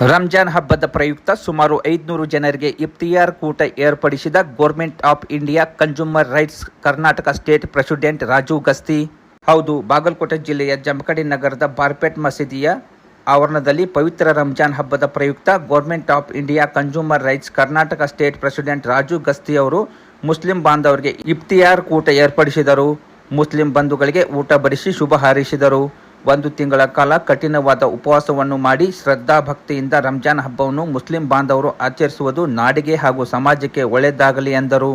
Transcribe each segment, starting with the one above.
ರಂಜಾನ್ ಹಬ್ಬದ ಪ್ರಯುಕ್ತ ಸುಮಾರು ಐದುನೂರು ಜನರಿಗೆ ಇಫ್ತಿಯಾರ್ ಕೂಟ ಏರ್ಪಡಿಸಿದ government of India consumer rights Karnataka state president Raju Gasti. ಹೌದು, ಬಾಗಲಕೋಟೆ ಜಿಲ್ಲೆಯ ಜಮಖಡಿ ನಗರದ ಬಾರ್ಪೇಟ್ ಮಸೀದಿಯ ಆವರಣದಲ್ಲಿ ಪವಿತ್ರ ರಂಜಾನ್ ಹಬ್ಬದ ಪ್ರಯುಕ್ತ government of India consumer rights Karnataka state president Raju Gasti ಅವರು ಮುಸ್ಲಿಂ ಬಾಂಧವರಿಗೆ ಇಫ್ತಿಯಾರ್ ಕೂಟ ಏರ್ಪಡಿಸಿದರು. ಮುಸ್ಲಿಂ ಬಂಧುಗಳಿಗೆ ಊಟ ಬಡಿಸಿ ಶುಭ ಹಾರೈಸಿದರು. ಒಂದು ತಿಂಗಳ ಕಾಲ ಕಠಿಣವಾದ ಉಪವಾಸವನ್ನು ಮಾಡಿ ಶ್ರದ್ಧಾ ಭಕ್ತಿಯಿಂದ ರಂಜಾನ್ ಹಬ್ಬವನ್ನು ಮುಸ್ಲಿಂ ಬಾಂಧವರು ಆಚರಿಸುವುದು ನಾಡಿಗೆ ಹಾಗೂ ಸಮಾಜಕ್ಕೆ ಒಳ್ಳೆಯದಾಗಲಿ ಎಂದರು.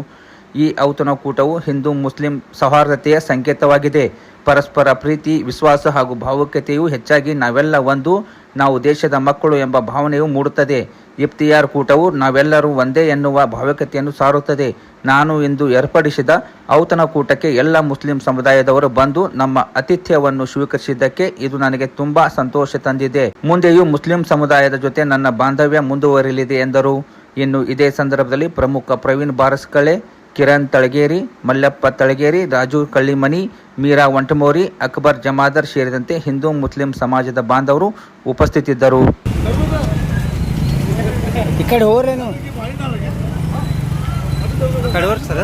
ಈ ಔತಣಕೂಟವು ಹಿಂದೂ ಮುಸ್ಲಿಂ ಸೌಹಾರ್ದತೆಯ ಸಂಕೇತವಾಗಿದೆ. ಪರಸ್ಪರ ಪ್ರೀತಿ, ವಿಶ್ವಾಸ ಹಾಗೂ ಭಾವುಕತೆಯು ಹೆಚ್ಚಾಗಿ ನಾವೆಲ್ಲ ಒಂದು ನಾವು ದೇಶದ ಮಕ್ಕಳು ಎಂಬ ಭಾವನೆಯು ಮೂಡುತ್ತದೆ. ಇಫ್ತಿಯಾರ್ ಕೂಟವು ನಾವೆಲ್ಲರೂ ಒಂದೇ ಎನ್ನುವ ಭಾವಕತೆಯನ್ನು ಸಾರುತ್ತದೆ. ನಾನು ಇಂದು ಏರ್ಪಡಿಸಿದ ಔತಣ ಕೂಟಕ್ಕೆ ಎಲ್ಲ ಮುಸ್ಲಿಂ ಸಮುದಾಯದವರು ಬಂದು ನಮ್ಮ ಆತಿಥ್ಯವನ್ನು ಸ್ವೀಕರಿಸಿದ್ದಕ್ಕೆ ಇದು ನನಗೆ ತುಂಬಾ ಸಂತೋಷ ತಂದಿದೆ. ಮುಂದೆಯೂ ಮುಸ್ಲಿಂ ಸಮುದಾಯದ ಜೊತೆ ನನ್ನ ಬಾಂಧವ್ಯ ಮುಂದುವರಿಯಲಿದೆ ಎಂದರು. ಇನ್ನು ಇದೇ ಸಂದರ್ಭದಲ್ಲಿ ಪ್ರಮುಖ ಪ್ರವೀಣ್ ಬಾರಸ್ಕಳೆ ಕಿರಣ್ ತಳಗೇರಿ ಮಲ್ಲಪ್ಪ ತಳಗೇರಿ ರಾಜು ಕಳ್ಳಿಮನಿ ಮೀರಾ ವಂಟಮೋರಿ ಅಕ್ಬರ್ ಜಮಾದರ್ ಸೇರಿದಂತೆ ಹಿಂದೂ ಮುಸ್ಲಿಂ ಸಮಾಜದ ಬಾಂಧವರು ಉಪಸ್ಥಿತಿದ್ದರು. ಈ ಕಡೆ ಹೋರ್ ಸರ್.